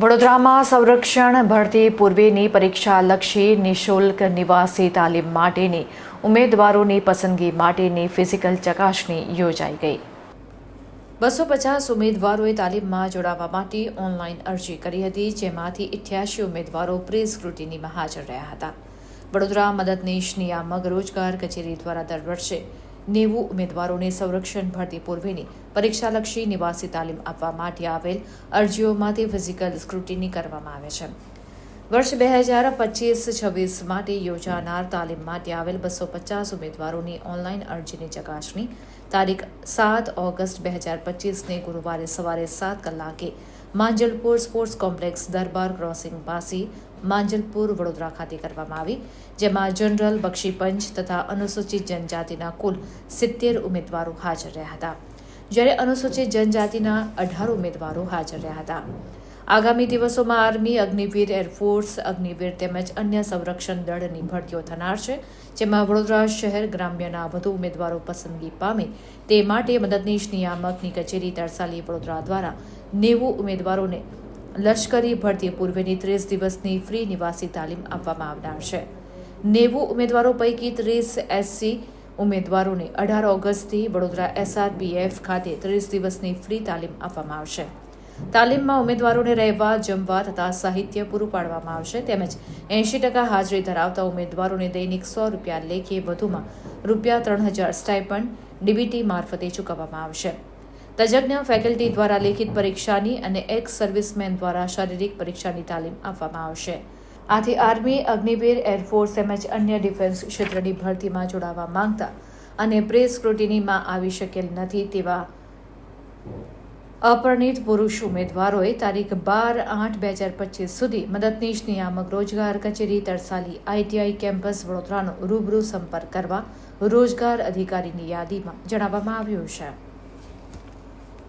વડોદરામાં સંરક્ષણ ભરતી પૂર્વેની પરીક્ષાલક્ષી નિઃશુલ્ક નિવાસી તાલીમ માટેની ઉમેદવારોની પસંદગી માટેની ફિઝિકલ ચકાસણી યોજાઈ ગઈ. બસો પચાસ ઉમેદવારોએ તાલીમમાં જોડાવા માટે ઓનલાઈન અરજી કરી હતી, જેમાંથી ઇઠ્યાસી ઉમેદવારો પ્રી સ્ક્રુટિનીમાં હાજર રહ્યા હતા. વડોદરા મદદનીશ નિયામક રોજગાર કચેરી દ્વારા દર વર્ષે નેવું ઉમેદવારોને સંરક્ષણ ભરતી પૂર્વેની પરીક્ષાલક્ષી નિવાસી તાલીમ આપવા માટે આવેલ અરજીઓમાંથી ફિઝિકલ સ્ક્રુટિની કરવામાં આવે છે. વર્ષ બે હજાર પચીસ છવ્વીસ માટે યોજાનાર તાલીમ માટે આવેલ બસો પચાસ ઉમેદવારોની ઓનલાઈન અરજીની ચકાસણી. તારીખ સાત ઓગસ્ટ બે હજાર પચીસને ગુરુવારે સવારે સાત કલાકે Manjalpur sports complex Darbar crossing પાસે માંજલપુર વડોદરા ખાતે કરવામાં આવી, જેમાં જનરલ બક્ષીપંચ તથા અનુસૂચિત જનજાતિના કુલ સિત્તેર ઉમેદવારો હાજર રહ્યા હતા. જ્યારે અનુસૂચિત જનજાતિના અઢાર ઉમેદવારો હાજર રહ્યા હતા. આગામી દિવસોમાં આર્મી, અગ્નિવીર, એરફોર્સ, અગ્નિવીર તેમજ અન્ય સંરક્ષણ દળની ભરતીઓ થનાર છે, જેમાં વડોદરા શહેર ગ્રામ્યના વધુ ઉમેદવારો પસંદગી પામે તે માટે મદદનીશ નિયામકની કચેરી તરસાલી વડોદરા દ્વારા નેવું ઉમેદવારોને લશ્કરી ભરતી પૂર્વેની ત્રીસ દિવસની ફ્રી નિવાસી તાલીમ આપવામાં આવનાર છે. નેવું ઉમેદવારો પૈકી ત્રીસ એસસી ઉમેદવારોને અઢાર ઓગસ્ટથી વડોદરા એસઆરબીએફ ખાતે ત્રીસ દિવસની ફ્રી તાલીમ આપવામાં આવશે. તાલીમમાં ઉમેદવારોને રહેવા, જમવા તથા સાહિત્ય પૂરું પાડવામાં આવશે. તેમજ એંશી ટકા હાજરી ધરાવતા ઉમેદવારોને દૈનિક સો રૂપિયા લેખે વધુમાં રૂપિયા ત્રણ હજાર સ્ટાઇપન્ડ ડીબીટી મારફતે ચૂકવવામાં આવશે. તજજ્ઞ ફેકલ્ટી દ્વારા લેખિત પરીક્ષાની અને એક્સ સર્વિસમેન દ્વારા શારીરિક પરીક્ષાની તાલીમ આપવામાં આવશે. આથી આર્મી, અગ્નિવીર, એરફોર્સ તેમજ અન્ય ડિફેન્સ ક્ષેત્રની ભરતીમાં જોડાવા માંગતા અને પ્રેસ સ્ક્રુટિનીમાં આવી શકેલ નથી તેવા અપરિણિત પુરુષ ઉમેદવારોએ તારીખ બાર આઠ બે હજાર પચીસ સુધી મદદનીશ નિયામક રોજગાર કચેરી તરસાલી આઈટીઆઈ કેમ્પસ વડોદરાનો રૂબરૂ સંપર્ક કરવા રોજગાર અધિકારીની યાદીમાં જણાવવામાં આવ્યું છે.